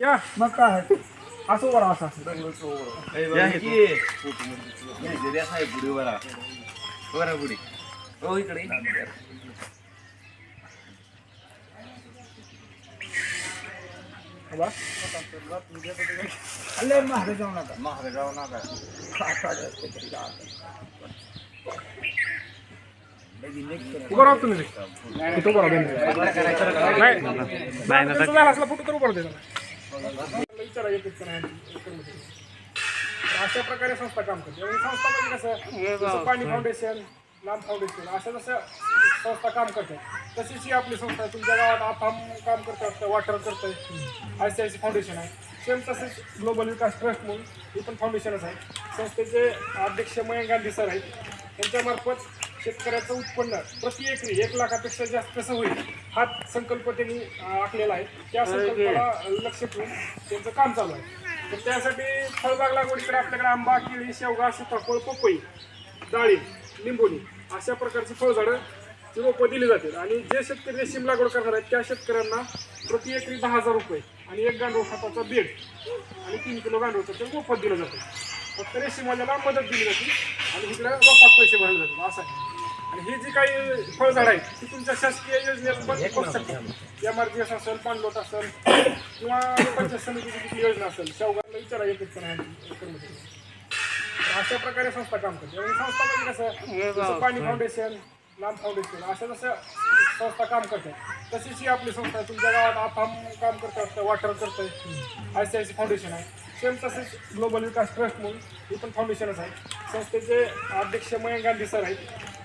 या मग काय असं बरं असं पुढे बरा बरा पुढे हो इकडे. महाग जाऊ नका. महाग जाऊ नका. उभं राहा तुम्ही. नाही फोटो तर उभं अशा प्रकारे संस्था काम करते. आणि संस्था म्हणजे कसं जसं पाणी फाउंडेशन लांब फाउंडेशन अशा जसं संस्था काम करतात तशीच ही आपली संस्था आहे. तुमच्या गावात आथाम काम करतात वॉटर करतंय I C I C foundation आहे. सेम तसेच ग्लोबल विकास ट्रस्ट म्हणून ही पण फाउंडेशनच आहे. संस्थेचे अध्यक्ष मयंक गांधी सर आहेत. त्यांच्यामार्फत शेतकऱ्याचं उत्पन्न प्रति एकरी एक लाखापेक्षा जास्त कसं होईल? हा संकल्प त्यांनी आखलेला आहे. त्या संकल्पाला लक्ष ठेवून त्यांचं काम चालू आहे. तर त्यासाठी फळबाग लागवडीकडे आपल्याकडे आंबा केळी शेवगा सीताफळ पपई डाळिंब लिंबोणी अशा प्रकारची फळझाडं ची रोपं दिली जातील. आणि जे शेतकरी रेशीम लागवड करणार आहेत त्या शेतकऱ्यांना प्रति एकरी दहा हजार रुपये आणि एक गांडूळ खताचा बेड आणि तीन किलो गांडूळ खताचं मोफत दिलं जातं. फक्त रेशीमवाल्याला मदत दिली जाते आणि इकडे रोपात पैसे भरले जातात. असं आहे. आणि ही जी काही फळझाड आहेत ती तुमच्या शासकीय योजनेत पण करू एम आर जी एस असेल पाणलोट असेल किंवा पंचायत समितीची कुठली योजना असेल शेवगाला विचारा कर्मचारी. तर अशा प्रकारे संस्था काम करते. आणि संस्था म्हणजे कसं जसं पाणी फाउंडेशन लांब फाउंडेशन अशा जसं संस्था काम करतात तशीच ही आपली संस्था आहे तुमच्या गावात आथाम काम करतात वॉटर करतंय I C I C foundation आहे. सेम तसेच ग्लोबल विकास ट्रस्ट म्हणून ही पण फाउंडेशनच आहे. संस्थेचे अध्यक्ष मयंक गांधी सर आहेत.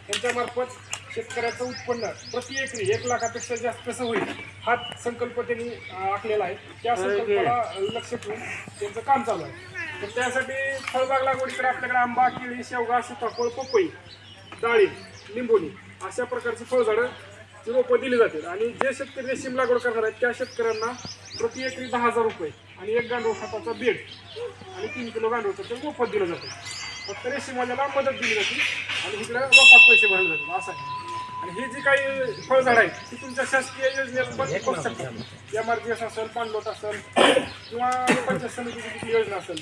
त्यांच्यामार्फत शेतकऱ्याचं उत्पन्न प्रति एकरी एक लाखापेक्षा जास्त कसं होईल हा संकल्प त्यांनी आखलेला आहे. त्या संकल्पाला लक्ष ठेवून त्यांचं काम चालू आहे. तर त्यासाठी फळबाग लागवडीकडे आपल्याकडे आंबा केळी शेवगा सीताफळ पपई डाळिंब लिंबोणी अशा प्रकारची फळझाडं ची रोपं दिली जातील. आणि जे शेतकरी रेशीम लागवड करणार आहेत त्या शेतकऱ्यांना प्रति एकरी दहा हजार रुपये आणि एक गांडूळ खताचा बेड आणि तीन किलो गांडूळ खत मोफत दिलं जातं. फक्त रेशीमवाल्याला मदत दिली जाते. आणि इकडे रोपात पैसे भरले जातात. असं आहे. आणि ही जी काही फळझाड आहेत ती तुमच्या शासकीय योजनेत पण करू शकतात एम आर जी एस असेल पाणलोट असेल किंवा पंचायत समितीची योजना असेल